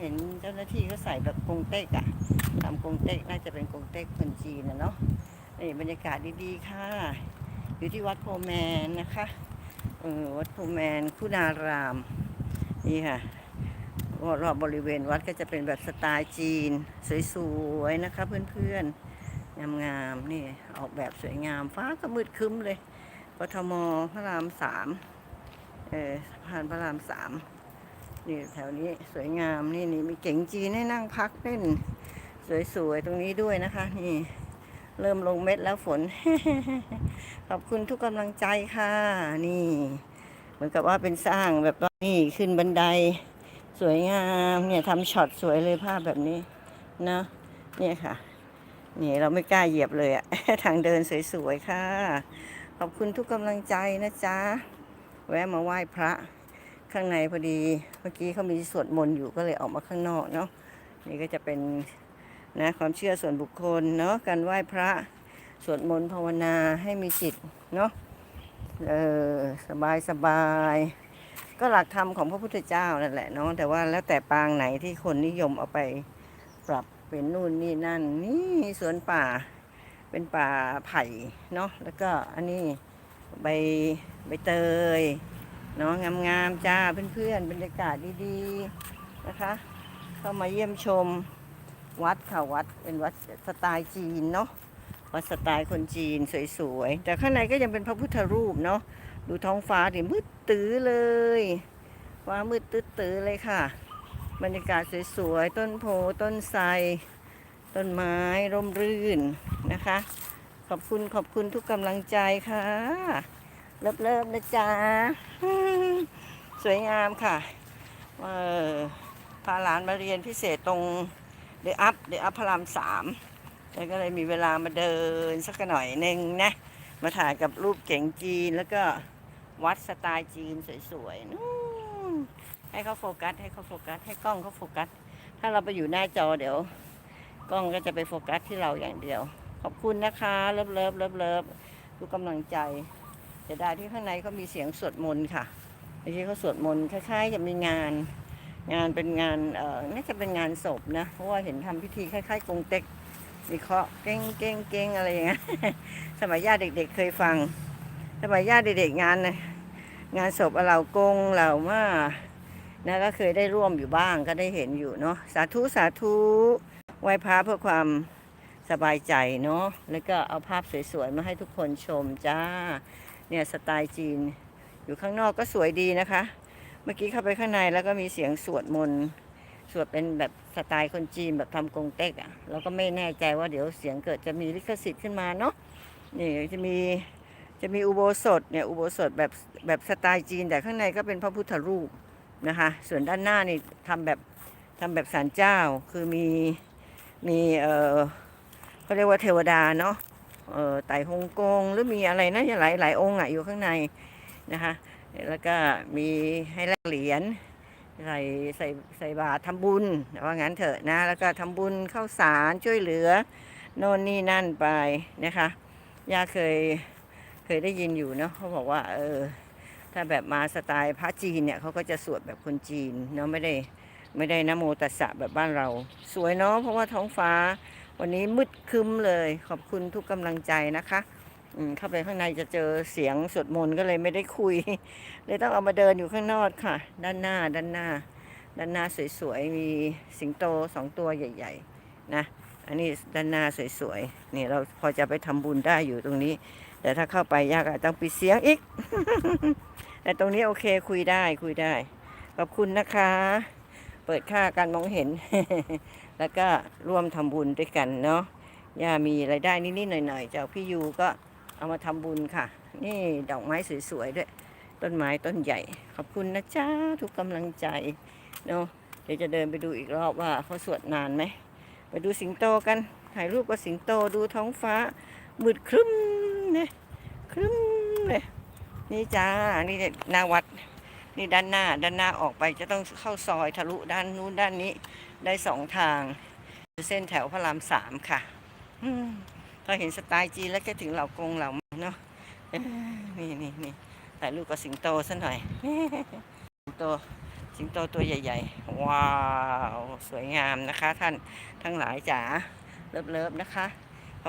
เห็นเจ้าหน้าที่เขาใส่แบบกงเต็กอะทำกงเต็กน่าจะเป็นกงเต็กคนจีนนะเนาะนี่บรรยากาศดีๆค่ะ อยู่ที่วัดโพแมนนะคะเออวัดโพแมนคุณารามนี่ค่ะรอบบริเวณวัดก็จะเป็นแบบสไตล์จีน สวยๆนะคะเพื่อนๆงามๆนี่ออกแบบสวยงามฟ้าก็มืดครึ้มเลยกทมพระรามสามเออสะพานพระรามสาม นี่แถวนี้สวยงามนี่นี่มีเก๋งจีนให้นั่งพักเล่น สวยๆตรงนี้ด้วยนะคะ นี่ เริ่มลงเม็ดแล้วฝน ขอบคุณทุกกำลังใจค่ะ นี่ เหมือนกับว่าเป็นสร้างแบบว่านี่ขึ้นบันได สวยงามเนี่ยทำช็อตสวยเลยภาพแบบนี้นะเนี่ยค่ะ นี่เราไม่กล้าเหยียบเลยอะทางเดินสวยๆค่ะ ขอบคุณทุกกำลังใจนะจ๊ะ แวะมาไหว้พระ ข้างในพอดี เมื่อกี้เขามีสวดมนต์อยู่ก็เลยออกมาข้างนอกเนาะ นี่ก็จะเป็นนะความเชื่อส่วนบุคคลเนาะ การไหว้พระสวดมนต์ภาวนาให้มีจิตเนาะ เออสบายสบาย ก็หลักธรรมของพระพุทธเจ้านั่นแหละเนาะ แต่ว่าแล้วแต่ปางไหนที่คนนิยมเอาไปปรับเป็นนู่นนี่นั่น นี่สวนป่าเป็นป่าไผ่เนาะ แล้วก็อันนี้ใบใบเตย เนาะงามๆจ้าเพื่อนๆบรรยากาศดีๆนะคะ เข้ามาเยี่ยมชมวัดค่ะวัดเป็นวัดสไตล์จีนเนาะวัดสไตล์คนจีนสวยๆแต่ข้างในก็ยังเป็นพระพุทธรูปเนาะดูท้องฟ้าดิมืดตื้อเลยฟ้ามืดตื้อเลยค่ะ บรรยากาศสวยๆต้นโพต้นไทรต้นไม้ร่มรื่นนะคะ ขอบคุณขอบคุณทุกกำลังใจค่ะ เลิฟเลิฟๆนะจ๊ะ สวยงามค่ะ เออพาหลานมาเรียนพิเศษตรงเดอัพเดอัพพระรามสามแล้วก็เลยมีเวลามาเดินสักหน่อยหนึ่งนะ มาถ่ายกับรูปเก๋งจีนแล้วก็วัดสไตล์จีนสวยๆนู่นให้เขาโฟกัส ให้เขาโฟกัส ให้กล้องเขาโฟกัส ถ้าเราไปอยู่หน้าจอเดี๋ยว กล้องก็จะไปโฟกัสที่เราอย่างเดียว ขอบคุณนะคะ เลิฟเลิฟเลิฟเลิฟทุกำลังใจ สียดายที่ข้างในเขามีเสียงสวดมนต์ค่ะเมื่อกี้เขาสวดมนต์คล้ายๆจะมีงาน งานเป็นงานเอ่อน่าจะเป็นงานศพนะ เพราะว่าเห็นทำพิธีคล้ายๆกงเต็กมีเคาะเก้งเก้งเก้งอะไรอย่างเงี้ยสมัยย่าเด็กๆเคยฟัง สมัยย่าเด็กๆงานนะงานศพเหล่ากงเหล่ามานะก็เคยได้ร่วมอยู่บ้างก็ได้เห็นอยู่เนาะสาธุสาธุไหว้พระเพื่อความสบายใจเนาะแล้วก็เอาภาพสวยๆมาให้ทุกคนชมจ้า เนี่ยสไตล์จีน อยู่ข้างนอกก็สวยดีนะคะ เมื่อกี้เข้าไปข้างในแล้วก็มีเสียงสวดมนต์สวดเป็นแบบสไตล์คนจีนแบบทำกงเต็กอะ่ะแล้วก็ไม่แน่ใจว่าเดี๋ยวเสียงเกิดจะมีลิขสิทธิ์ขึ้นมาเนาะนี่จะมีจะมีอุโบสถเนี่ยอุโบสถแบบแบบสไตล์จีน แต่ข้างในก็เป็นพระพุทธรูปนะคะ ส่วนด้านหน้านี่ทำแบบทำแบบศาลเจ้าคือมีมีเออเขาเรียกว่าเทวดาเนาะ เออไต่ฮงกงหรือมีอะไรนะหลายหลายองค์อะอยู่ข้างในนะคะแล้วก็มีให้แลกเหรียญใส่ใส่ใส่บาตรทำบุญว่างั้นเถอะนะ แล้วก็ทำบุญเข้าสารช่วยเหลือโน่นนี่นั่นไปนะคะย่าเคยเคยได้ยินอยู่เนาะเขาบอกว่าเออถ้าแบบมาสไตล์พระจีนเนี่ยเขาก็จะสวดแบบคนจีนเนาะไม่ได้ไม่ได้นะโมตัสสะแบบบ้านเรา สวยเนาะเพราะว่าท้องฟ้า วันนี้มืดคึ้มเลยขอบคุณทุกกำลังใจนะคะเข้าไปข้างในจะเจอเสียงสวดมนต์ก็เลยไม่ได้คุย เลยต้องเอามาเดินอยู่ข้างนอกค่ะ ด้านหน้าด้านหน้า ด้านหน้าสวยๆมีสิงโตสองตัวใหญ่ ๆ นะ อันนี้ด้านหน้าสวยๆนี่เราพอจะไปทำบุญได้อยู่ตรงนี้ แต่ถ้าเข้าไปยากอาจต้องปิดเสียงอีก แต่ตรงนี้โอเคคุยได้คุยได้ ขอบคุณนะคะ เปิดค่าการมองเห็น แล้วก็ร่วมทำบุญด้วยกันเนาะย่ามีรายได้นิดๆหน่อยๆจากพี่ยูก็เอามาทำบุญค่ะ นี่ดอกไม้สวยๆด้วย ต้นไม้ต้นใหญ่ ขอบคุณนะจ๊ะทุกกำลังใจเนาะเดี๋ยวจะเดินไปดูอีกรอบว่าเขาสวดนานไหมไปดูสิงโตกันถ่ายรูปกับสิงโตดูท้องฟ้ามืดครึ้มเนี่ยครึ้มเลยนี่จ้านี่หน้าวัด นี่ด้านหน้าด้านหน้าออกไปจะต้องเข้าซอยทะลุด้านนู้นด้านนี้ได้สองทางเส้นแถวพระรามสามค่ะพอเห็นสไตล์จีนแล้วก็ถึงเหล่ากงเหล่ามเนาะนี่นี่นี่ถ่ายรูปกับสิงโตซะหน่อยสิงโตสิสิงโตตัวใหญ่ ๆ ว้าว สวยงามนะคะท่านทั้งหลายจ๋าเลิฟๆนะคะ